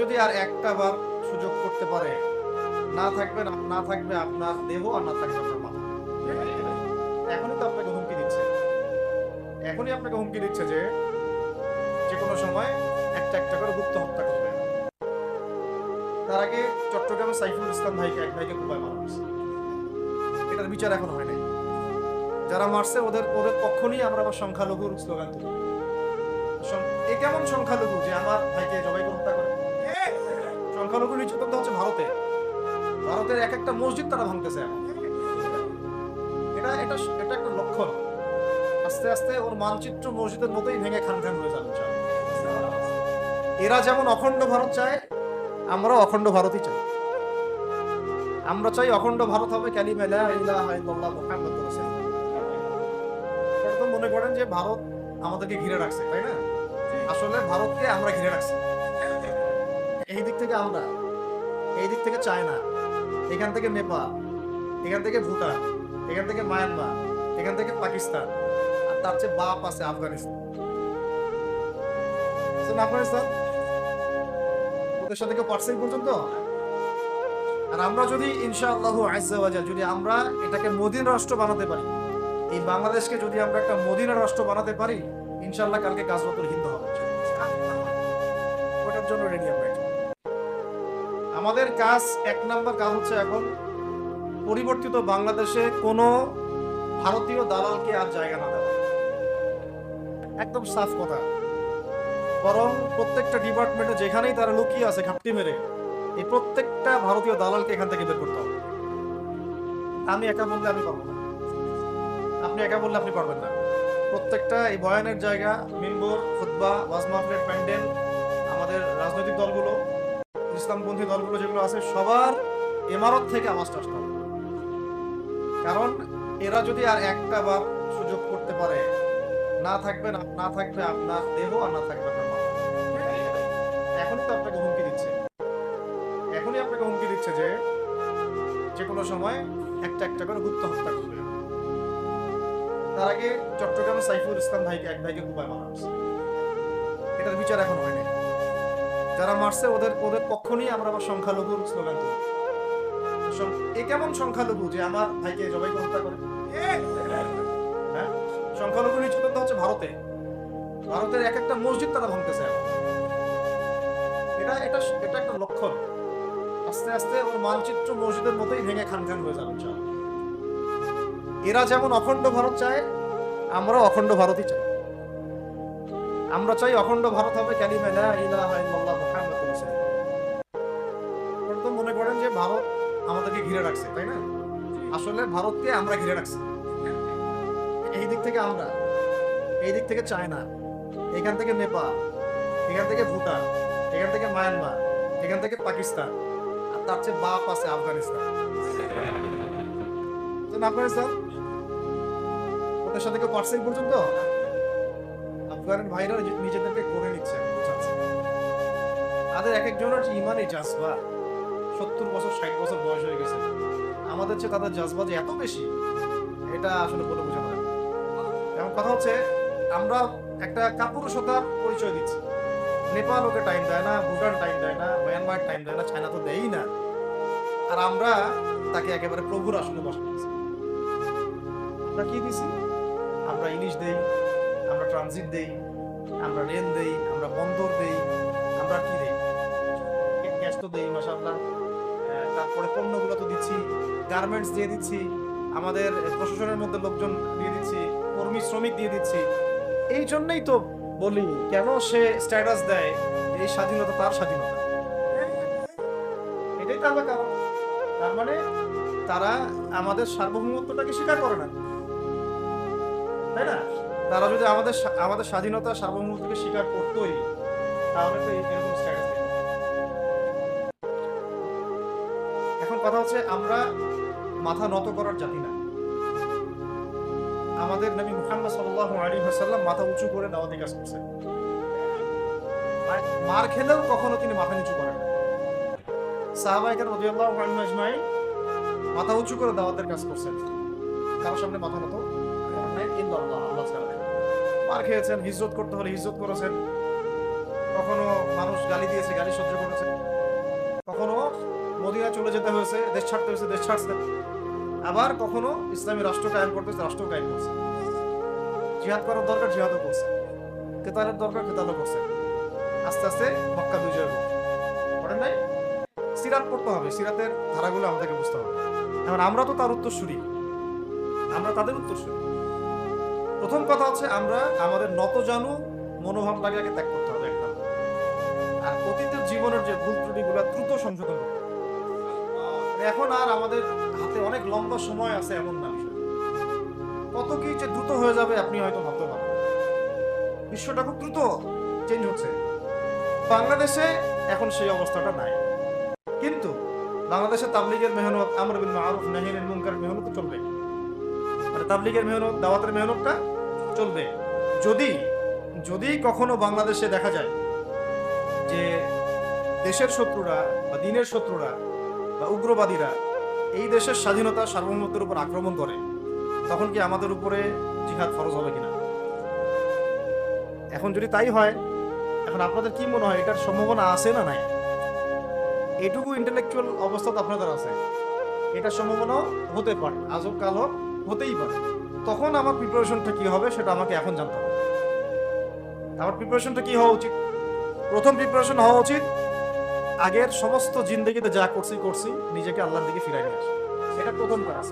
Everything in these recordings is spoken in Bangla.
যদি আর একটা বার সুযোগ করতে পারে, না থাকবে না থাকবে আপনার দেহ আর না থাকবে আপনার মাথা। এখনই তো আপনাকে হুমকি দিচ্ছে। এখনই আপনাকে হুমকি দিচ্ছে যে যে কোনো সময় একটা একটা করে গুপ্ত হত্যা করবে। তার আগে চট্টগ্রামে সাইফুল ইসলাম ভাইকে এক ভাইকে কুপায় মারা হয়েছে এটার বিচার এখন হয় নাই যারা মারছে, ওদের ওদের পক্ষনই আমরা আবার সংখ্যালঘুর স্লোগান তুলি এ কেমন সংখ্যালঘু যে আমার ভাইকে জবাই করে হত্যা করে সংখ্যালঘু নির্যাতন হচ্ছে ভারতে। ভারতের এক একটা মসজিদ তারা ভাঙতেছে এখন। এটা এটা এটা একটা লক্ষণ। আস্তে আস্তে ওর মানচিত্র মসজিদের মতোই ভেঙে খান খান হয়ে যাবে এরা যেমন অখণ্ড ভারত চায় আমরা অখণ্ড ভারতই চাই। আমরা চাই অখণ্ড ভারত হবে আপনারা মনে করেন যে ভারত আমাদেরকে ঘিরে রাখছে, তাই না? আসলে ভারতকে আমরা ঘিরে রাখছি। এই দিক থেকে আমরা, এই দিক থেকে চায়না, এখান থেকে নেপাল, এখান থেকে ভুটান, এখান থেকে মায়ানমার, এখান থেকে পাকিস্তান, আর তার চেয়ে বাপ আছে আফগানিস্তান। আফগানিস্তান? ওদের সাথে কেউ পারছে পর্যন্ত। আর আমরা যদি ইনশাআল্লাহ আজ্জাওয়াজাল যদি আমরা এটাকে মদিন রাষ্ট্র বানাতে পারি, এই বাংলাদেশকে যদি আমরা একটা মদিনা রাষ্ট্র বানাতে পারি, ইনশাআল্লাহ কালকে গাজবাতুল হিন্দ হবে। ওটার জন্য রেডি আমরা। আমাদের কাজ এক নম্বর কাজ হচ্ছে এখন পরিবর্তিত বাংলাদেশে কোনো ভারতীয় দালালকে আর জায়গা না দেওয়া। একদম সাফ কথা। বরং প্রত্যেকটা ডিপার্টমেন্টে যেখানেই তারা লুকিয়ে আছে ঘাপটি মেরে, এই প্রত্যেকটা ভারতীয় দালালকে এখান থেকে বের করতে হবে। আমি একা বললে আমি পারব না। আপনি একা বললে আপনি পারবেন না। প্রত্যেকটা এই বয়ানের জায়গা মিনবর খুতবা, ওয়াজ প্যান্ডেল, আমাদের রাজনৈতিক দলগুলো ইসলামপন্থী দলগুলো যেগুলো আছে, সবার ইমারত থেকে আওয়াজটা আসতে হবে। কারণ এরা যদি আর একটা বার সুযোগ করতে পারে, না থাকবে না না থাকবে আপনার দেহ আর না থাকবে আপনার মাথা এখনই তো আপনাকে হুমকি দিচ্ছে। এখনই আপনাকে হুমকি দিচ্ছে যে যে কোনো সময় একটা একটা করে গুপ্ত হত্যা করবে। তার আগে চট্টগ্রামে সাইফুল ইসলাম ভাইকে এক ভাইকে কুপায় মারা এটার বিচার এখন হয়নি। যারা মারছে, ওদের ওদের পক্ষ নিয়ে আমরা আবার সংখ্যালঘুর স্লোগান সং- এ কেমন সংখ্যালঘু যে আমার ভাইকে জবাই করে হ্যাঁ? সংখ্যালঘু নির্যাতন হচ্ছে ভারতে। ভারতের এক একটা মসজিদ তারা ভাঙতেছে। এটা এটা এটা একটা লক্ষণ। আস্তে আস্তে ওর মানচিত্র মসজিদের মতোই ভেঙে খান খান হয়ে যাবে। এরা যেমন অখণ্ড ভারত চায় আমরা অখণ্ড ভারতই চাই। আমরা চাই অখণ্ড ভারত হবে কালিমা লা ইলাহা ইল্লাল্লাহ। রাখছে, তাই না? আসলে ভারতকে আমরা ঘিরে রাখছি। এই দিক থেকে আমরা, এই দিক থেকে চায়না, এখান থেকে নেপাল, এখান থেকে ভুটান, এখান থেকে মায়ানমার, এখান থেকে পাকিস্তান, আর তার চেয়ে বাপ আছে আফগানিস্তান। আফগানিস্তান? ওদের সাথে কেউ পারছে পর্যন্ত? আফগানের ভাইরা নিজেদেরকে করে নিচ্ছে। তাদের এক একজনের ইমানে জাজবা। সত্তর বছর, ষাট বছর বয়স হয়ে গেছে। আমাদের চেয়ে তাদের জাজবা যে এত বেশি, এটা আসলে বলে বোঝানো যায়। এখন কথা হচ্ছে, আমরা একটা কাপুরুষতার পরিচয় দিচ্ছি। নেপাল ওকে টাইম দেয় না, ভুটান টাইম দেয় না, মায়ানমার টাইম দেয় না, চায়না তো দেয়ই না। আর আমরা তাকে একেবারে প্রভুর আসলে বসাচ্ছি আমরা কি দিছি? আমরা ইলিশ দেই, আমরা ট্রানজিট দেই, আমরা রেল দেই, আমরা বন্দর দেই, আমরা কি দেই? গ্যাস তো দেই মাসাল্লাহ তারপরে পণ্যগুলো তো দিচ্ছি গার্মেন্টস দিয়ে দিচ্ছি, আমাদের প্রশাসনের মধ্যে লোকজন দিয়ে দিচ্ছি, কর্মী, শ্রমিক দিয়ে দিচ্ছি। এই জন্যই তো বলি, কেন সে স্ট্যাটাস দেয়, এই স্বাধীনতা তার স্বাধীনতা। এটাই তার কারণ। তার মানে তারা আমাদের সার্বভৌমত্বটাকে স্বীকার করে না। তাই না? তারা যদি আমাদের আমাদের স্বাধীনতা সার্বভৌমত্বকে স্বীকার করতোই, তাহলে তো এরকম স্ট্যাটাস কথা হচ্ছে, আমরা মাথা নত করার জাতি না। আমাদের নবী মুহাম্মদ সাল্লাল্লাহু আলাইহি ওয়াসাল্লাম মাথা উঁচু করে দাওয়াতি কাজ করছেন। মার খেলেও কখনো তিনি মাথা নিচু করেন না। সাহাবাইকার রাদিয়াল্লাহু আনহু আজমাইন মাথা উঁচু করে দাওয়াতের কাজ করছেন। কারোর সামনে মাথা নত ইল্লাল্লাহ আল্লাহ ছাড়া মার খেয়েছেন, হিজরত করতে হলে হিজরত করেছেন। কখনো মানুষ গালি দিয়েছে, গালি সহ্য করেছেন চলে যেতে হয়েছে, দেশ ছাড়তে হয়েছে, দেশ ছাড়ছে আবার কখনো ইসলামী রাষ্ট্র কায়েম করতে হয়েছে রাষ্ট্র কায়েম করছে। জিহাদ করার দরকার, জিহাদও করছে। কেতালের দরকার, কেতালও করছে। আস্তে আস্তে মক্কা বিজয় করছে করেন নাই? সিরাত পড়তে হবে, সিরাতের ধারাগুলো আমাদেরকে বুঝতে হবে। এখন আমরা তো তার উত্তরসূরি। আমরা তাদের উত্তরসূরি। প্রথম কথা হচ্ছে আমরা আমাদের নত জানু মনোভাবটাকে আগে ত্যাগ করতে হবে একটা। আর অতীতের জীবনের যে ভুল ত্রুটিগুলো দ্রুত সংশোধন করতে হবে। এখন আর আমাদের হাতে অনেক লম্বা সময় আছে এমন না কত কি যে দ্রুত হয়ে যাবে আপনি হয়তো ভাবতে পারেন। বিশ্বটা খুব দ্রুত চেঞ্জ হচ্ছে। বাংলাদেশে এখন সেই অবস্থাটা নাই। কিন্তু বাংলাদেশে তাবলিগের মেহনত, আমর বিন মারুফ নাহিনের মুনকার মেহনত চলবে। আর তাবলিগের মেহনত, দাওয়াতের মেহনতটা চলবে। যদি যদি কখনো বাংলাদেশে দেখা যায় যে দেশের শত্রুরা বা দিনের শত্রুরা বা উগ্রবাদীরা এই দেশের স্বাধীনতা সার্বভৌমত্বের উপর আক্রমণ করে, তখন কি আমাদের উপরে জিহাদ ফরজ হবে কিনা? এখন যদি তাই হয়, এখন আপনাদের কি মনে হয়, এটার সম্ভাবনা আছে না নাই? এটুকু ইন্টেলেকচুয়াল অবস্থা তো আপনাদের আছে। এটার সম্ভাবনা হতে পারে আজব কাল হোক, হতেই পারে। তখন আমার প্রিপারেশনটা কি হবে সেটা আমাকে এখন জানতে হবে। আমার প্রিপারেশনটা কি হওয়া উচিত? প্রথম প্রিপারেশন হওয়া উচিত আগের সমস্ত জিন্দগিতে যা করছি করছি, নিজেকে আল্লাহর দিকে ফিরাই নিয়ে আসা। এটা প্রথম কাজ।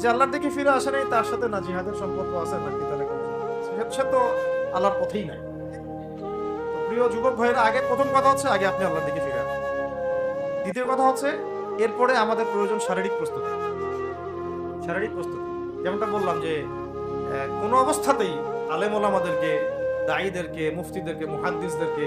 যে আল্লাহর দিকে ফিরে আসে নাই, তার সাথে না জিহাদের সম্পর্ক আছে, না কিতালে সে তো আল্লাহর পথেই নাই। প্রিয় যুবক ভাইয়েরা, আগে প্রথম কথা হচ্ছে, আগে আপনি আল্লাহর দিকে ফিরে আসেন। দ্বিতীয় কথা হচ্ছে, এরপরে আমাদের প্রয়োজন শারীরিক প্রস্তুতি। শারীরিক প্রস্তুতি। যেমনটা বললাম যে কোনো অবস্থাতেই আলেম ওলামাদেরকে দায়ীদেরকে মুফতিদেরকে, মুহাদ্দিসদেরকে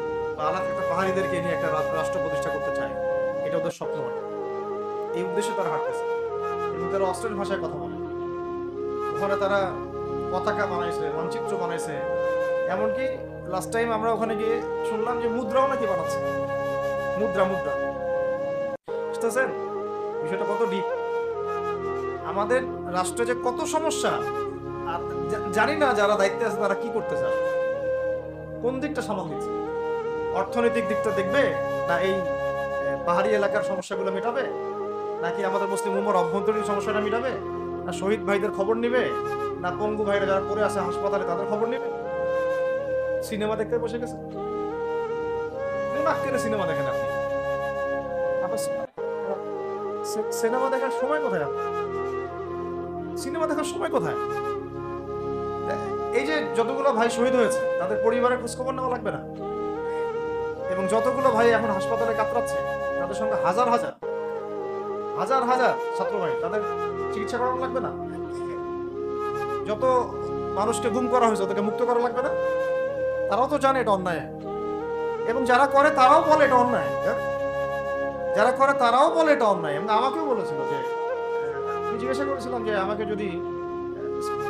আলাদা একটা পাহাড়িদেরকে নিয়ে একটা রাষ্ট্র প্রতিষ্ঠা করতে চায়। এটা ওদের স্বপ্ন এই উদ্দেশ্যে তারা হাঁটতেছে। এবং তারা অস্ট্রেল ভাষায় কথা বলে। ওখানে তারা পতাকা বানাইছে, মানচিত্র বানাইছে। এমনকি লাস্ট টাইম আমরা ওখানে গিয়ে শুনলাম যে মুদ্রাও নাকি বানাচ্ছে। মুদ্রা মুদ্রা। বুঝতেছেন? বিষয়টা কত ডিপ আমাদের রাষ্ট্রে যে কত সমস্যা, আর জানি না যারা দায়িত্বে আছে তারা কি করতে চায়। কোন দিকটা সামাল দিচ্ছে? অর্থনৈতিক দিকটা দেখবে? না এই পাহাড়ি এলাকার সমস্যাগুলো মেটাবে? নাকি আমাদের মুসলিম উম্মর অভ্যন্তরীণ সমস্যাটা মেটাবে? না শহীদ ভাইদের খবর নিবে? না পঙ্গু ভাইরা যারা পড়ে আছে হাসপাতালে তাদের খবর নিবে? সিনেমা দেখতে বসে গেছে? সিনেমা দেখেন আপনি। সিনেমা দেখার সময় কোথায় আপনার? সিনেমা দেখার সময় কোথায়? এই যে যতগুলো ভাই শহীদ হয়েছে, তাদের পরিবারের খোঁজখবর নেওয়া লাগবে না? যতগুলো ভাই এখন হাসপাতালে কাতরাচ্ছে, তাদের সঙ্গে হাজার হাজার হাজার হাজার ছাত্র ভাই, তাদের চিকিৎসা করানো লাগবে না? যত মানুষকে গুম করা হয়েছে, ওদেরকে মুক্ত করা লাগবে না? তারাও তো জানে এটা অন্যায়। এবং যারা করে, তারাও বলে এটা অন্যায়। যা- যারা করে, তারাও বলে এটা অন্যায়। এবং আমাকেও বলেছিল যে, আমি জিজ্ঞাসা করেছিলাম যে, আমাকে যদি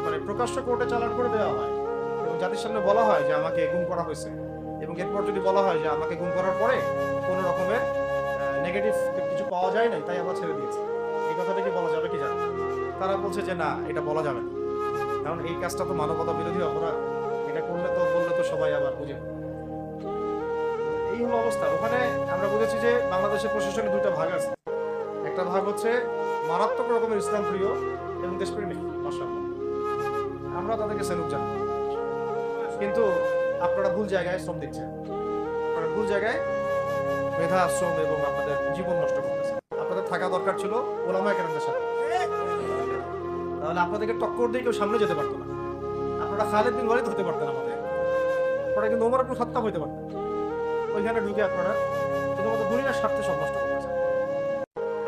মানে প্রকাশ্য কোর্টে চালান করে দেওয়া হয়, এবং জাতির সামনে বলা হয় যে, আমাকে গুম করা হয়েছে এবং এরপর যদি বলা হয় যে আমাকে গুম করার পরে কোনো রকমের নেগেটিভ কিছু পাওয়া যায় নাই, তাই আমরা ছেড়ে দিয়েছি। এই কথাটা কি বলা যাবে কি জানো তারা বলছে যে না, এটা বলা যাবে না। কারণ এই কাজটা তো মানবতা বিরোধী অপরাধ। এটা করলে তো, বললে তো সবাই আবার বুঝে এই হলো অবস্থা। ওখানে আমরা বুঝেছি যে বাংলাদেশের প্রশাসনে দুইটা ভাগ আছে। একটা ভাগ হচ্ছে মারাত্মক রকমের ইসলাম প্রিয় এবং দেশপ্রেমিক আমরা তাদেরকে সেলুট জানাই। কিন্তু আপনারা ভুল জায়গায় শ্রম দিচ্ছেন। আপনারা ভুল জায়গায় মেধা, আশ্রম এবং আপনাদের জীবন নষ্ট করতেছেন। আপনাদের থাকা দরকার ছিল ওলামা কেরামদের সাথে। তাহলে আপনাদেরকে টক্কর দিয়ে কেউ সামনে যেতে পারতো না। আপনারা খালেদ বিন ওয়ালিদ হতে পারতেন আমাদের। আপনারা কিন্তু ওমর আপনি সত্তা হইতে পারতেন। ওইখানে ঢুকে আপনারা শুধুমাত্র দুনিয়ার স্বার্থে সব নষ্ট করতেছেন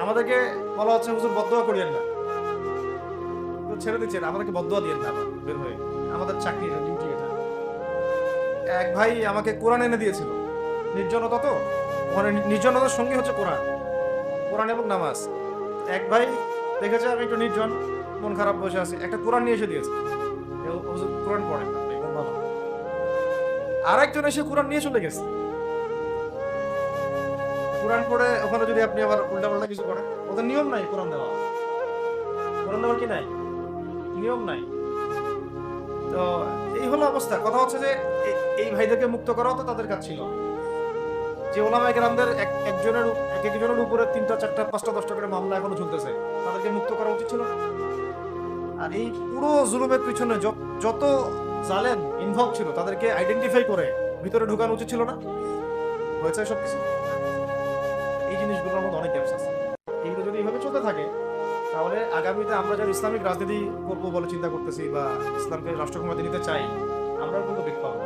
আমাদেরকে বলা হচ্ছে, হুজুর বদোয়া করিয়েন না। ছেড়ে দিচ্ছেন, আমাদেরকে বদোয়া দিয়েন না বের হয়ে। আমাদের চাকরি ডিউটি এটা। এক ভাই আমাকে কোরআন এনে দিয়েছিল। নির্জনতা তো? ওখানে নির্জনতার সঙ্গী হচ্ছে কোরআন। কোরআন এবং নামাজ। এক ভাই দেখেছে আমি একটু নির্জন, মন খারাপ বসে আছি। একটা কোরআন নিয়ে এসে দিয়েছে। কোরআন ভালো আর একজন এসে কোরআন নিয়ে চলে গেছে। কোরআন পড়ে ওখানে যদি আপনি আবার উল্টা পাল্টা কিছু করেন, ওদের নিয়ম নাই কোরআন দেওয়া। কোরআন দেওয়ার কি নাই? নিয়ম নাই। তো এই হলো অবস্থা। কথা হচ্ছে যে এই ভাইদেরকে মুক্ত করাও তো তাদের কাজ ছিল। যে ওলামা একরামদের এক একজনের এক একজনের উপরে তিনটা, চারটা, পাঁচটা, দশটা করে মামলা এখনও চলতেছে। তাদেরকে মুক্ত করা উচিত ছিল। না আর এই পুরো জুলুমের পিছনে যত- জালেম ইনভলভ ছিল, তাদেরকে আইডেন্টিফাই করে ভিতরে ঢুকানো উচিত ছিল না। হয়েছে সব কিছু এই জিনিসগুলোর মধ্যে অনেক গ্যাপস আছে। এগুলো যদি এইভাবে চলতে থাকে, তাহলে আগামীতে আমরা যারা ইসলামিক রাজনীতি করব বলে চিন্তা করতেছি বা ইসলামকে রাষ্ট্রক্ষমতা নিতে চাই, আমরাও কিন্তু বেগ পাবো।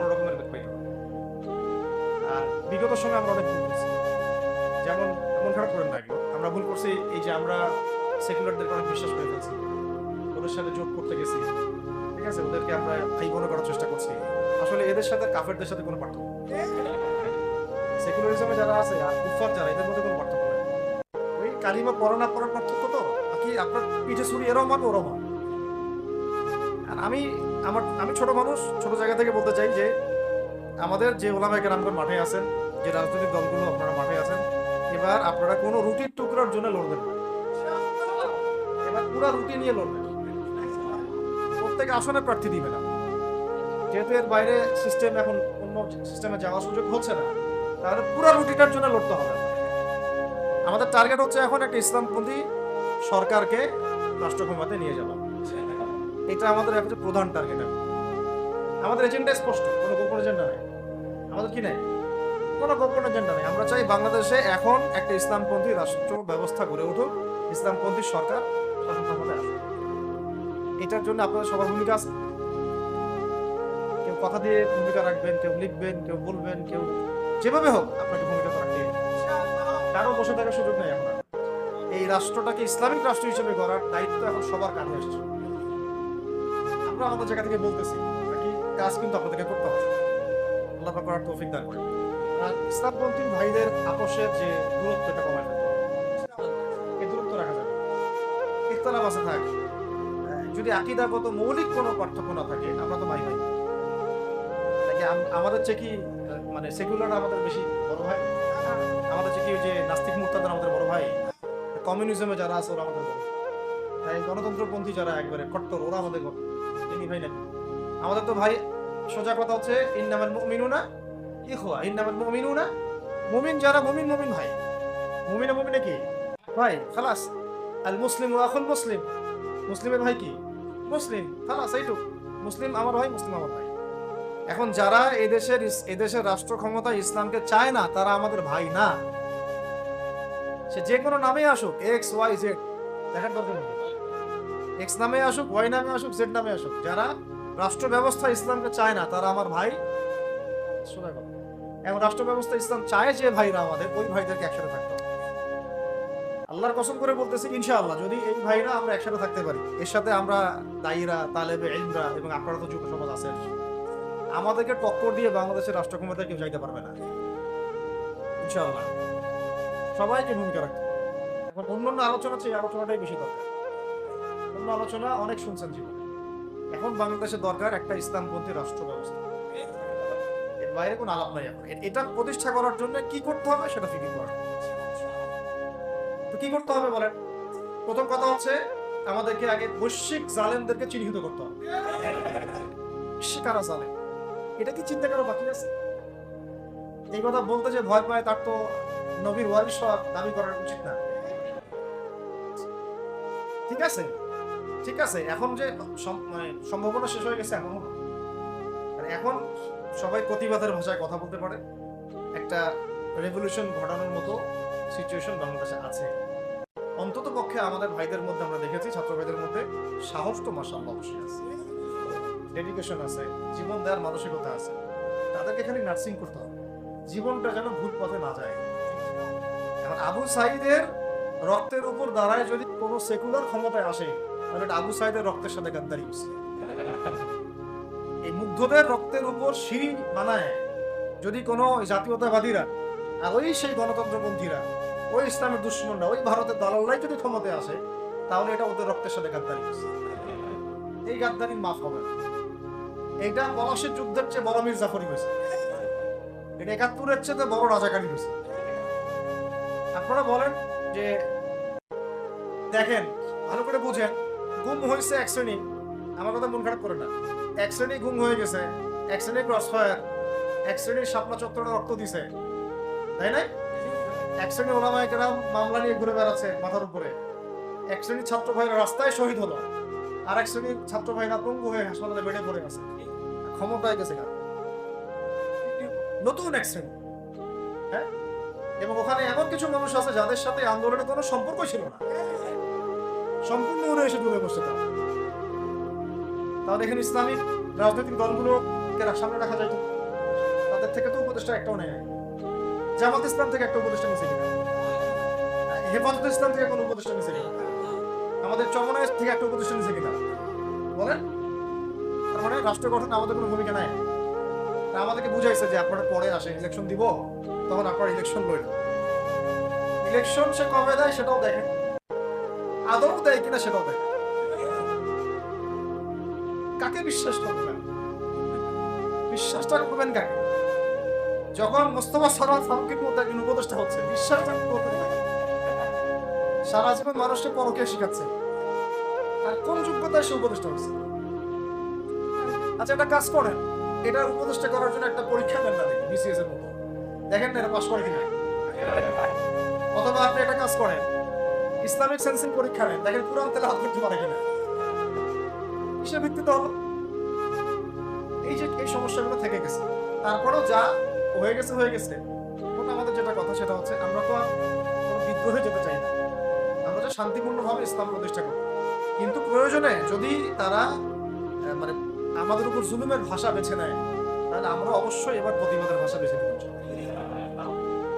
ভালো রকমের পাই আর বিগত সময় আমরা অনেক ভুল করছি। যেমন মন খারাপ করেন কেউ। আমরা ভুল করছি এই যে আমরা সেকুলারদেরকে অনেক বিশ্বাস করে ফেলছি। ওদের সাথে জোট করতে গেছি। ঠিক আছে? ওদেরকে আমরা ভাই বোন করার চেষ্টা করছি। আসলে এদের সাথে কাফেরদের সাথে কোনো পার্থক্য সেকুলারিজমে যারা আছে আর কুফার যারা, এদের মধ্যে কোনো পার্থক্য নেই। ওই কালিমা পড়া না পড়ার পার্থক্য তো? বাকি আপনার পিঠে ছুরি এরাও মানবে ওরাও আর আমি আমার, আমি ছোট মানুষ, ছোট জায়গা থেকে বলতে চাই যে আমাদের যে ওলামায় কেরামগণ মাঠে আছেন, যে রাজনৈতিক দলগুলো আপনারা মাঠে আছেন, এবার আপনারা কোনো রুটির টুকরার জন্য লড়বেন এবার পুরো রুটি নিয়ে লড়বেন। প্রত্যেক আসনে প্রার্থী দিবে না যেহেতু এর বাইরে সিস্টেম এখন অন্য সিস্টেমে যাওয়ার সুযোগ হচ্ছে না, তাহলে পুরো রুটিটার জন্য লড়তে হবে। আমাদের টার্গেট হচ্ছে এখন একটা ইসলামপন্থী সরকারকে রাষ্ট্র ক্ষমতায় নিয়ে যাওয়া। এটা আমাদের একটা প্রধান টার্গেট আমাদের এজেন্ডা স্পষ্ট, কোনো গোপন এজেন্ডা নেই। আমাদের কি নেই? কোনো গোপন এজেন্ডা নেই। আমরা চাই বাংলাদেশে এখন একটা ইসলামপন্থী রাষ্ট্র ব্যবস্থা গড়ে উঠুক, ইসলামপন্থী সরকার শাসন ক্ষমতায় আসুক। এটার জন্য আপনাদের সবার ভূমিকা আছে। কেউ কথা দিয়ে ভূমিকা রাখবেন, কেউ লিখবেন, কেউ বলবেন, কেউ যেভাবে হোক আপনাকে ভূমিকা তো রাখতেই হবে। কারও বসে থাকার সুযোগ নেই এখন। এই রাষ্ট্রটাকে ইসলামিক রাষ্ট্র হিসেবে গড়ার দায়িত্ব এখন সবার কাঁধে আসছে। আমরা আমাদের জায়গা থেকে বলতেছি কাজ কিন্তু আপনাদেরকে করতে হবে। আল্লাহ করার তৌফিক দান করে আর ইসলামপন্থী ভাইদের আপোষের যে দূরত্ব, এটা কমায় ফেলতে এই দূরত্ব রাখা যাবে ইখতলাফ আছে থাক যদি আকিদাগত মৌলিক কোনো পার্থক্য না থাকে, আমরা তো ভাই ভাই আমাদের চেয়ে কি মানে সেকুলার আমাদের বেশি বড় ভাই? আমাদের চেয়ে কি যে নাস্তিক মুক্তাদের আমাদের বড় ভাই? কমিউনিজমে যারা আছে, ওরা আমাদের বড়। তাই গণতন্ত্রপন্থী যারা একবারে কট্টর, ওরা আমাদের ভাই নাকি আমাদের তো ভাই, সোজা কথা হচ্ছে, ইন্নামাল মুমিনুনা ইখওয়া, ইন্নামাল মুমিনুনা মুমিন যারা মুমিন মুমিন ভাই। মুমিনে মুমিনে কি ভাই, খালাস। আল মুসলিম আখুল মুসলিম। মুসলিমের ভাই কি? মুসলিম। খালাস, এইটুক। মুসলিম আমার ভাই, মুসলিম আমার ভাই। এখন যারা এদেশের এদেশের রাষ্ট্র ক্ষমতা ইসলামকে চায় না, তারা আমাদের ভাই না। সে যে কোনো নামে আসুক, এক্স, ওয়াই, জেড। দেখার দরকার নেই এক্স নামে আসুক ওয়াই নামে আসুক জেড নামে আসুক, যারা রাষ্ট্র ব্যবস্থা ইসলামকে চায় না, তারা আমার ভাই, শোনা কথা এখন রাষ্ট্র ব্যবস্থা ইসলাম চায় যে ভাইরা আমাদের, ওই ভাইদেরকে একসাথে থাকতে হবে। আল্লাহর কসম করে বলতেছি, ইনশাআল্লাহ, যদি এই ভাইরা আমরা একসাথে থাকতে পারি, এর সাথে আমরা দায়ীরা, তালেবে ইলমরা এবং আপনারা তো যুব সমাজ আছেন, আমাদেরকে টক্কর দিয়ে বাংলাদেশের রাষ্ট্র ক্ষমতায় কেউ যাইতে পারবে না। ইনশাআল্লাহ। সবাইকে ভূমিকা রাখতে। এখন অন্য অন্য আলোচনা চেয়ে আলোচনাটাই বেশি দরকার। আলোচনা অনেক শুনছেন জীবনে। এখন বাংলাদেশের দরকার একটা ইসলামপন্থী রাষ্ট্র ব্যবস্থা। এর বাইরে কোনো আলাপ নাই এখন। এটা প্রতিষ্ঠা করার জন্য কি করতে হবে সেটা ফিকির করা। তো কি করতে হবে বলেন? প্রথম কথা হচ্ছে আমাদেরকে আগে বৈশ্বিক জালেমদেরকে চিহ্নিত করতে হবে। বিশ্বে কারা জালেম। এটা কি চিন্তা করা বাকি আছে? এই কথা বলতে যে ভয় পায় তার তো নবীর ওয়ারিস দাবি করার উচিত না। ঠিক আছে? ঠিক আছে, এখন যে মানে সম্ভাবনা শেষ হয়ে গেছে এমন এখন সবাই প্রতিবাদের ভাষায় কথা বলতে পারে। একটা রেভলিউশন ঘটানোর মতো সিচুয়েশন বাংলাদেশে আছে। অন্তত পক্ষে আমাদের ভাইদের মধ্যে আমরা দেখেছি, ছাত্র ভাইদের মধ্যে সাহস তো মাসাল্লাহ অবশ্যই আছে। ডেডিকেশন আছে, জীবন দেওয়ার মানসিকতা আছে। তাদেরকে খালি নার্সিং করতে হবে। জীবনটা যেন ভুল পথে না যায়। এখন আবু সাইদের রক্তের উপর দাঁড়ায় যদি কোনো সেকুলার ক্ষমতায় আসে তাহলে এটা আবু সাইদের রক্তের সাথে গাদ্দারি এই মুগ্ধদের রক্তের উপর সিঁড়ি বানায় যদি কোনো জাতীয়তাবাদীরা, আর ওই সেই গণতন্ত্রপন্থীরা, ওই ইসলামের দুশ্মনরা, ওই ভারতের দালালরাই যদি ক্ষমতায় আসে, তাহলে এটা ওদের রক্তের সাথে গাদ্দারি হচ্ছে এই গাদ্দারি মাফ হবে না। এইটা পলাশের যুদ্ধের চেয়ে বড় মীর জাফরি হয়েছে। এটা একাত্তরের চেয়ে বড় রাজাকারী হয়েছে। আপনারা বলেন যে, দেখেন, ভালো করে বুঝেন। গুম হয়েছে এক শ্রেণি। আমার কথা মন খারাপ করে না। এক শ্রেণি গুম হয়ে গেছে, এক শ্রেণি ক্রস ফায়ার এক শ্রেণির শাপলা চত্বরে রক্ত দিছে। তাই না এক শ্রেণি ওলামায় কেরাম মামলা নিয়ে ঘুরে বেড়াচ্ছে মাথার উপরে। এক শ্রেণির ছাত্র ভাইরা রাস্তায় শহীদ হলো, আর এক শ্রেণির ছাত্র ভাইরা পঙ্গু হয়ে হাসপাতালে বেড়ে পড়ে গেছে। ক্ষমতায় গেছে কার? নতুন এক শ্রেণি। হ্যাঁ? এবং ওখানে এমন কিছু মানুষ আছে যাদের সাথে আন্দোলনের কোনো সম্পর্ক ছিল না। সম্পূর্ণ এসে ডুবে বসছে তারা। তাহলে এখানে ইসলামিক রাজনৈতিক দলগুলোকে সামনে রাখা যায় তাদের থেকে তো উপদেষ্টা একটাও নেই। জামাত ইসলাম থেকে একটা উপদেষ্টা নিচে হেফাজত ইসলাম থেকে কোনো উপদেষ্টা নিচে আমাদের চমনায় থেকে একটা উপদেষ্টা নিচে কিনা? বলেন। তার মানে রাষ্ট্র গঠনে আমাদের কোনো ভূমিকা নাই। আমাদেরকে বুঝাইছে যে আপনারা পরে আসে ইলেকশন দিব, তখন আপনারা ইলেকশন লইল ইলেকশন সে কবে দেয় সেটাও দেখেন। আদৌ দেয় কিনা সেটাও দেখেন কাকে বিশ্বাস করবেন? বিশ্বাসটা করবেন কাকে? যখন মোস্তফা সরাজ ফারুকের মতো একজন উপদেষ্টা হচ্ছে, বিশ্বাসটা করবেন কাকে? সারা জীবন মানুষকে পরকে শিখাচ্ছে। আর কোন যোগ্যতায় সে উপদেষ্টা হচ্ছে? আচ্ছা একটা কাজ করেন। এটা উপদেষ্টা করার জন্য একটা পরীক্ষা দেন না দেখি বিসিএস এর মতো। দেখেন না এটা পাস করে কিনা। অথবা আপনি একটা কাজ করেন। ইসলামিক সেন্সিং পরীক্ষা নেন, দেখেন কোরআন তেলে হাত করতে পারে কিনা। কিসের ভিত্তিতে এই যে, এই সমস্যাগুলো থেকে গেছে। তারপরেও যা হয়ে গেছে হয়ে গেছে। এখন আমাদের যেটা কথা, সেটা হচ্ছে আমরা তো আর কোনো বিদ্রোহে যেতে চাই না। আমরা যে শান্তিপূর্ণভাবে ইসলাম প্রতিষ্ঠা করি কিন্তু প্রয়োজনে যদি তারা মানে আমাদের উপর জুলুমের ভাষা বেছে নেয়, তাহলে আমরা অবশ্যই এবার প্রতিবাদের ভাষা বেছে নেব।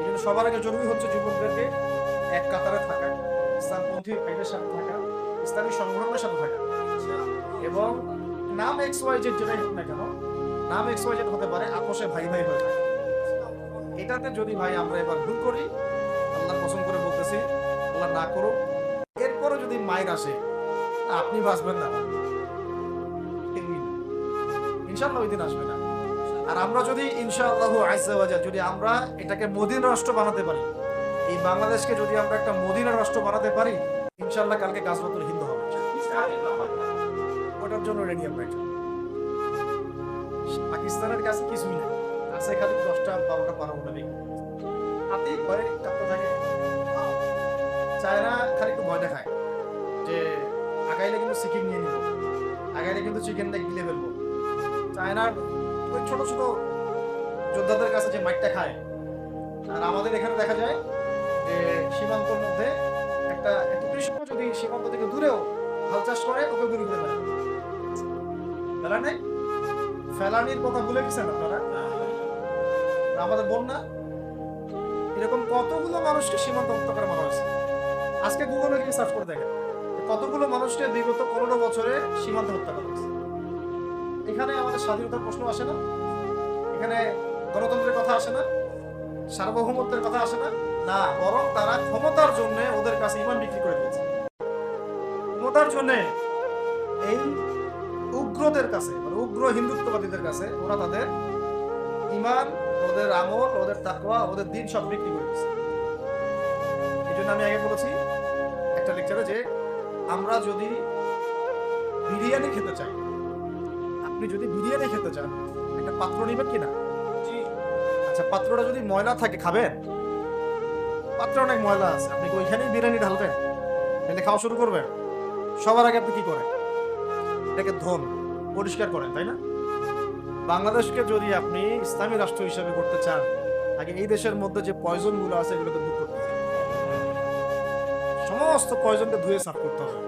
এই জন্য সবার আগে জরুরি হচ্ছে যুবকদেরকে এক কাতারে থাকা ইসলামপন্থী ভাইদের সাথে থাকা ইসলামী সংগঠনের সাথে থাকা। এবং নাম এক্স ওয়াই জেড যেটাই হোক না কেন, নাম এক্স ওয়াই জেড হতে পারে, আপোষে ভাই ভাই হয়ে থাকে। এটাতে যদি ভাই আমরা এবার ভুল করি, আল্লাহ পছন্দ করে বলতেছি, আল্লাহ না করুক এরপরে যদি মায়ের আসে, আপনি বাঁচবেন না। ইনশাআল্লাহ ওই দিন আসবে না। আর আমরা যদি ইনশাআল্লাহ আইসাবাজা যদি আমরা এটাকে মদিনা রাষ্ট্র বানাতে পারি এই বাংলাদেশকে যদি আমরা একটা মদিনা রাষ্ট্র বানাতে পারি, ইনশাআল্লাহ কালকে গাছবাতুল হিন্দু হবে। ওটার জন্য রেডি আমরা। পাকিস্তানের কাছে কিছুই নেই আছে খালি দশটা, বারোটা পারমাণবিক হাতি ভয়ে কাঁপতে থাকে। চায়না খালি একটু ভয় দেখায় যে আগাইলে কিন্তু চিকেন নিয়ে নিব। আগাইলে কিন্তু চিকেনটা গিলে ফেলব। চায়নার ওই ছোট ছোট যোদ্ধাদের কাছে যে মাইকটা খায়, আর আমাদের এখানে দেখা যায় যে সীমান্তর মধ্যে একটা একটা কৃষক যদি সীমান্ত থেকে দূরেও হাল চাষ করে ওকে দূরে করে ফেলে। ফেলা ফেলানির কথা ভুলে গেছেন আপনারা? আমাদের বন্যা। এরকম কতগুলো মানুষকে সীমান্ত হত্যা করে মারা হয়েছে? আজকে গুগলে গিয়ে সার্চ করে দেখেন। কতগুলো মানুষকে বিগত পনেরো বছরে সীমান্ত হত্যা করা হয়েছে? এখানে আমাদের স্বাধীনতার প্রশ্ন আসে না। এখানে গণতন্ত্রের কথা আসে না। সার্বভৌমত্বের কথা আসে না। না বরং তারা ক্ষমতার জন্য ওদের কাছে ইমান বিক্রি করে দিয়েছে। ক্ষমতার জন্য এই উগ্রদের কাছে মানে উগ্র হিন্দুত্ববাদীদের কাছে ওরা তাদের ইমান ওদের আমল ওদের তাকওয়া ওদের দিন সব বিক্রি করে দিয়েছে। এই জন্য আমি আগে বলেছি একটা লেকচারে যে আমরা যদি বিরিয়ানি খেতে চাই আপনি যদি বিরিয়ানি খেতে চান একটা পাত্র নেবেন কিনা? আচ্ছা পাত্রটা যদি ময়লা থাকে খাবেন? পাত্র অনেক ময়লা আছে। আপনি কি ওইখানেই বিরিয়ানি ঢালবেন? এনে খাওয়া শুরু করবেন। সবার আগে আপনি কি করেন? এটাকে ধন, পরিষ্কার করেন, তাই না? বাংলাদেশকে যদি আপনি ইসলামী রাষ্ট্র হিসেবে করতে চান, আগে এই দেশের মধ্যে যে পয়জনগুলো আছে এগুলোকে দূর করতে সমস্ত পয়জনকে ধুয়ে সাফ করতে হবে।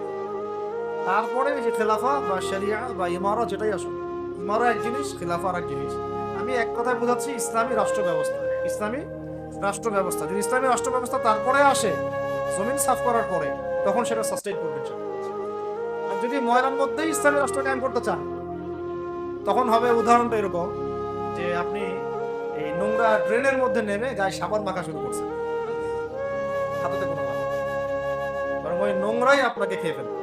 তারপরে যে খেলাফা বা শরিয়া বা ইমারা যেটাই আসুন ইমারা এক জিনিস, খেলাফা আর এক জিনিস। আমি এক কথায় বোঝাচ্ছি, ইসলামী রাষ্ট্র ব্যবস্থা, ইসলামী রাষ্ট্র ব্যবস্থা যদি ইসলামী রাষ্ট্র ব্যবস্থা তারপরে আসে, জমিন সাফ করার পরে, তখন সেটা সাস্টেইন করবে আর যদি ময়লার মধ্যেই ইসলামী রাষ্ট্র কায়েম করতে চান, তখন হবে উদাহরণটা এরকম যে আপনি এই নোংরা ড্রেনের মধ্যে নেমে গায়ে সাবান মাখা শুরু করছেন হাতে কোনো নেই। ওই নোংরাই আপনাকে খেয়ে ফেলবে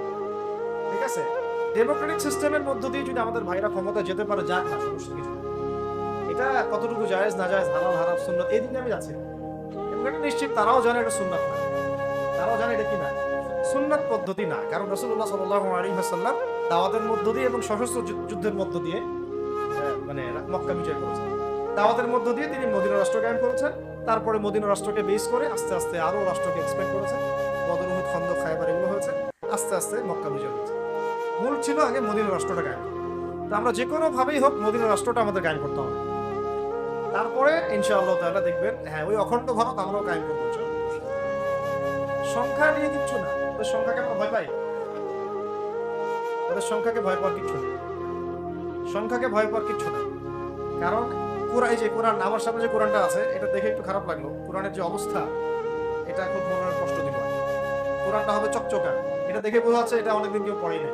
ঠিক আছে ডেমোক্রেটিক সিস্টেমের মধ্য দিয়ে যদি আমাদের ভাইরা ক্ষমতা যেতে পারে যাক না কিছু। এটা কতটুকু জায়েজ, না জায়েজ, হালাল, হারাম, সুন্নাত, এই দিকে আমি যাচ্ছি। এবং এটা নিশ্চিত তারাও জানে এটা সুন্নাত না। তারাও জানে এটা কি না। সুন্নাত পদ্ধতি না। কারণ রসুল্লাহ সাল্লাহ আলী হাসাল্লাম দাওয়াতের মধ্য দিয়ে এবং সশস্ত্র যুদ্ধের মধ্য দিয়ে মানে মক্কা বিজয় করেছেন। দাওয়াতের মধ্য দিয়ে তিনি মদিনা রাষ্ট্র কায়েম করেছেন। তারপরে মদিনা রাষ্ট্রকে বেস করে আস্তে আস্তে আরও রাষ্ট্রকে এক্সপেন্ড করেছেন। বদরহুদ খন্দ খায়বার এগুলো হয়েছে। আস্তে আস্তে মক্কা বিজয় হয়েছে। মূল ছিল আগে মদিনা রাষ্ট্রটা কায়েম। তো আমরা যে কোনো ভাবেই হোক মদিনা রাষ্ট্রটা আমাদের কায়েম করতে হবে। তারপরে ইনশাআল্লাহ তাআলা দেখবেন হ্যাঁ ওই অখণ্ড ভারত আমরাও কায়েম করব। সংখ্যা নিয়ে কিচ্ছু না, ওদের সংখ্যাকে আমরা ভয় পাই। ওদের সংখ্যাকে ভয় পাওয়ার কিচ্ছু নেই। সংখ্যাকে ভয় পাওয়ার কিচ্ছু নেই। কারণ এই যে কোরআন আমার সামনে যে কোরআনটা আছে, এটা দেখে একটু খারাপ লাগল। কোরআনের যে অবস্থা, এটা খুব মনের কষ্ট দিল। কোরআনটা হবে চকচকা। এটা দেখে বোঝা যাচ্ছে এটা অনেকদিন কেউ পড়েই নেই।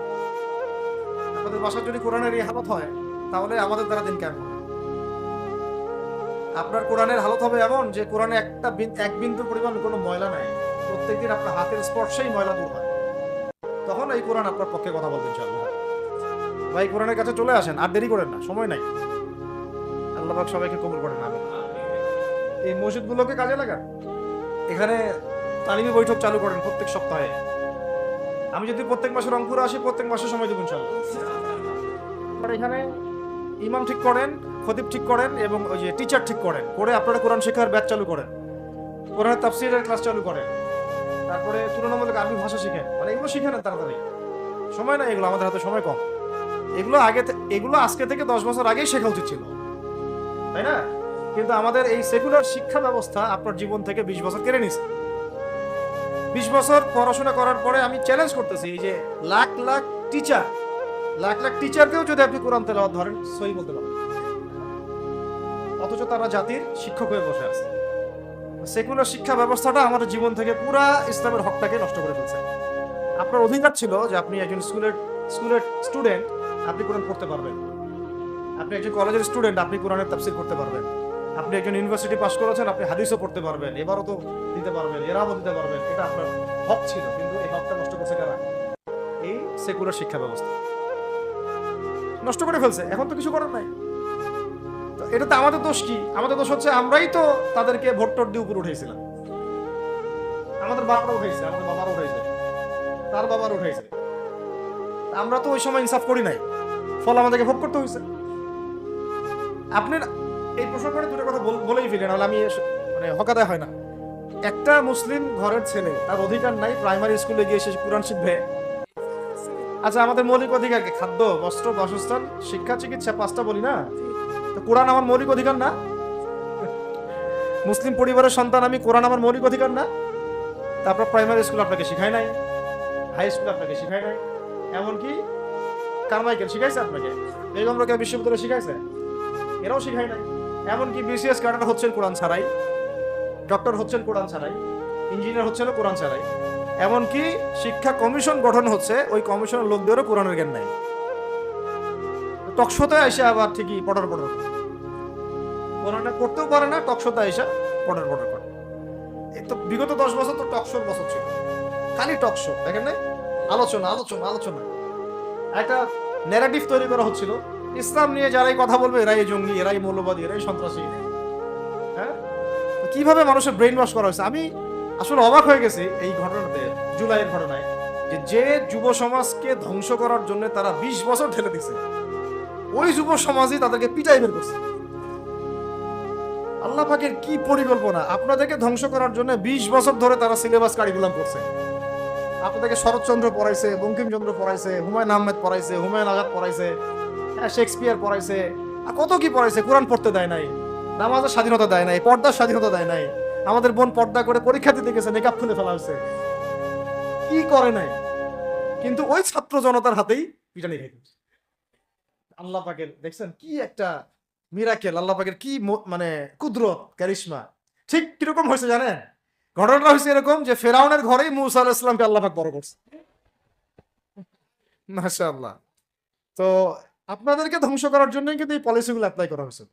আপনাদের বাসার যদি কোরআনের এই হালত হয়, তাহলে আমাদের দ্বারা দিন কেমন? আপনার কোরআনের হালত হবে এমন যে কোরআনে একটা এক বিন্দু পরিমাণ কোনো ময়লা নাই। প্রত্যেকদিন আপনার হাতের স্পর্শেই ময়লা দূর হয়। তখন এই কোরআন আপনার পক্ষে কথা বলবেন ইনশাআল্লাহ। ভাই, কোরআনের কাছে চলে আসেন, আর দেরি করেন না, সময় নাই। আল্লাহ সবাইকে কবুল করেন, আমিন। এই মসজিদগুলোকে কাজে লাগান। এখানে তালিমি বৈঠক চালু করেন প্রত্যেক সপ্তাহে। আমি যদি প্রত্যেক মাসে রংপুরে আসি, প্রত্যেক মাসে সময় দেবো ইনশাআল্লাহ। এখানে ইমাম ঠিক করেন খতিব ঠিক করেন এবং ওই যে টিচার ঠিক করেন। করে আপনারা কোরআন শেখার ব্যাচ চালু করেন। কোরআনের তাফসিরের ক্লাস চালু করেন। তারপরে তুলনামূলক আরবি ভাষা শিখেন। মানে এগুলো শিখে নেন তাড়াতাড়ি। সময় নাই এগুলো, আমাদের হাতে সময় কম। এগুলো আগে এগুলো আজকে থেকে দশ বছর আগেই শেখা উচিত ছিল। তাই না? কিন্তু আমাদের এই সেকুলার শিক্ষা ব্যবস্থা আপনার জীবন থেকে বিশ বছর কেড়ে নিছে। বিশ বছর পড়াশোনা করার পরে আমি চ্যালেঞ্জ করতেছি এই যে লাখ লাখ টিচার লাখ লাখ টিচারকেও যদি আপনি কোরআন তেলাওয়াত ধরেন সই বলতে পারেন অথচ তারা জাতির শিক্ষক হয়ে বসে আছে। সেকুলার শিক্ষা ব্যবস্থাটা আমাদের জীবন থেকে পুরা ইসলামের হকটাকে নষ্ট করে ফেলছে। আপনার অধিকার ছিল যে আপনি একজন স্কুলের স্কুলের স্টুডেন্ট, আপনি কোরআন পড়তে পারবেন। আপনি একজন কলেজের স্টুডেন্ট, আপনি কোরআনের তাফসির করতে পারবেন। আপনি একজন ইউনিভার্সিটি পাস করেছেন, আপনি হাদিসও পড়তে পারবেন, এবারও তো দিতে পারবেন, এরাও দিতে পারবেন। এটা আপনার হক ছিল, কিন্তু এই হকটা নষ্ট করছে কারা? এই সেকুলার শিক্ষা ব্যবস্থা। নষ্ট করে ফেলছে, এখন তো কিছু করার নাই। এটা তো আমাদের দোষ কি? আমাদের দোষ হচ্ছে আমরাই তো তাদেরকে ভোট টোট দিয়ে উপরে উঠেছিলাম আমাদের বাবারা উঠেছে আমাদের বাবারা উঠেছে তার বাবার উঠেছে আমরা তো ওই সময় ইনসাফ করি নাই। ফলে আমাদেরকে ভোগ করতে হয়েছে। আপনার এই প্রশ্ন করে দুটো কথা বলেই ফেলেন নাহলে আমি মানে হকাদায় হয় না। একটা মুসলিম ঘরের ছেলে, তার অধিকার নাই, প্রাইমারি স্কুলে গিয়ে সে কোরআন শিখবে। আচ্ছা আমাদের মৌলিক অধিকার কি খাদ্য, বস্ত্র, বাসস্থান, শিক্ষা, চিকিৎসা, পাঁচটা বলি না? তো কোরআন আমার মৌলিক অধিকার না? মুসলিম পরিবারের সন্তান আমি, কোরআন আমার মৌলিক অধিকার না? তারপর প্রাইমারি স্কুল আপনাকে শিখায় নাই হাই স্কুল আপনাকে শিখায় নাই, এমনকি কারমাইকেল শিখাইছে আপনাকে, বেগম রোকেয়া বিশ্ববিদ্যালয় শিখাইছে, এরাও শিখায় নাই, এমনকি বিসিএস ক্যাডার হচ্ছেন কোরআন ছাড়াই ডক্টর হচ্ছেন কোরআন ছাড়াই ইঞ্জিনিয়ার হচ্ছেন কোরআন ছাড়াই, এমনকি শিক্ষা কমিশন গঠন হচ্ছে, ওই কমিশনের লোকদেরও কোরআনের জ্ঞান নাই। টকশোতে এসে আবার ঠিকই পটার পটার করে। করতেও পারে না, টকশোতে এসে পটার পটার করে। তো বিগত দশ বছর তো টকশোর বছর ছিল। খালি টকশো, দেখেন নাই আলোচনা আলোচনা আলোচনা। একটা ন্যারেটিভ তৈরি করা হচ্ছিল। ইসলাম নিয়ে যারাই কথা বলবে, এরাই জঙ্গি, এরাই মৌলবাদী, এরাই সন্ত্রাসী। হ্যাঁ? কীভাবে মানুষের ব্রেন ওয়াশ করা হয়েছে? আমি আসলে অবাক হয়ে গেছি এই ঘটনাতে, জুলাইয়ের ঘটনায়, যে যে যুব সমাজকে ধ্বংস করার জন্য তারা বিশ বছর ঠেলে দিছে। ওই যুব সমাজই তাদেরকে পিটাই বের করছে। আল্লাহ পাকের কি পরিকল্পনা? আপনাদেরকে ধ্বংস করার জন্য বিশ বছর ধরে তারা সিলেবাস কারিকুলাম করছে। আপনাদেরকে শরৎচন্দ্র পড়াইছে, বঙ্কিমচন্দ্র পড়াইছে, হুমায়ুন আহমেদ পড়াইছে, হুমায়ুন আজাদ পড়াইছে হ্যাঁ শেক্সপিয়ার পড়াইছে। আর কত কি পড়াইছে? কোরআন পড়তে দেয় নাই, নামাজের স্বাধীনতা দেয় নাই, পর্দার স্বাধীনতা দেয় নাই। আমাদের বোন পর্দা করে পরীক্ষা দিতে গেছে, মেকআপ খুলে ফেলা হয়েছে। কি করে নাই? কিন্তু ওই ছাত্র জনতার হাতেই পিটানি হয়েছে। আল্লাহ পাকের, দেখছেন? কি একটা মিরাকেল আল্লাহ পাকের কি মানে কুদরত ক্যারিশমা ঠিক কীরকম হয়েছে জানেন? ঘটনাটা হয়েছে এরকম যে ফেরাউনের ঘরেই মুসা আলাহ ইসলামকে আল্লাহ পাক বড় করছে। মাশাআল্লাহ। তো আপনাদেরকে ধ্বংস করার জন্যই কিন্তু এই পলিসিগুলো অ্যাপ্লাই করা হয়েছে।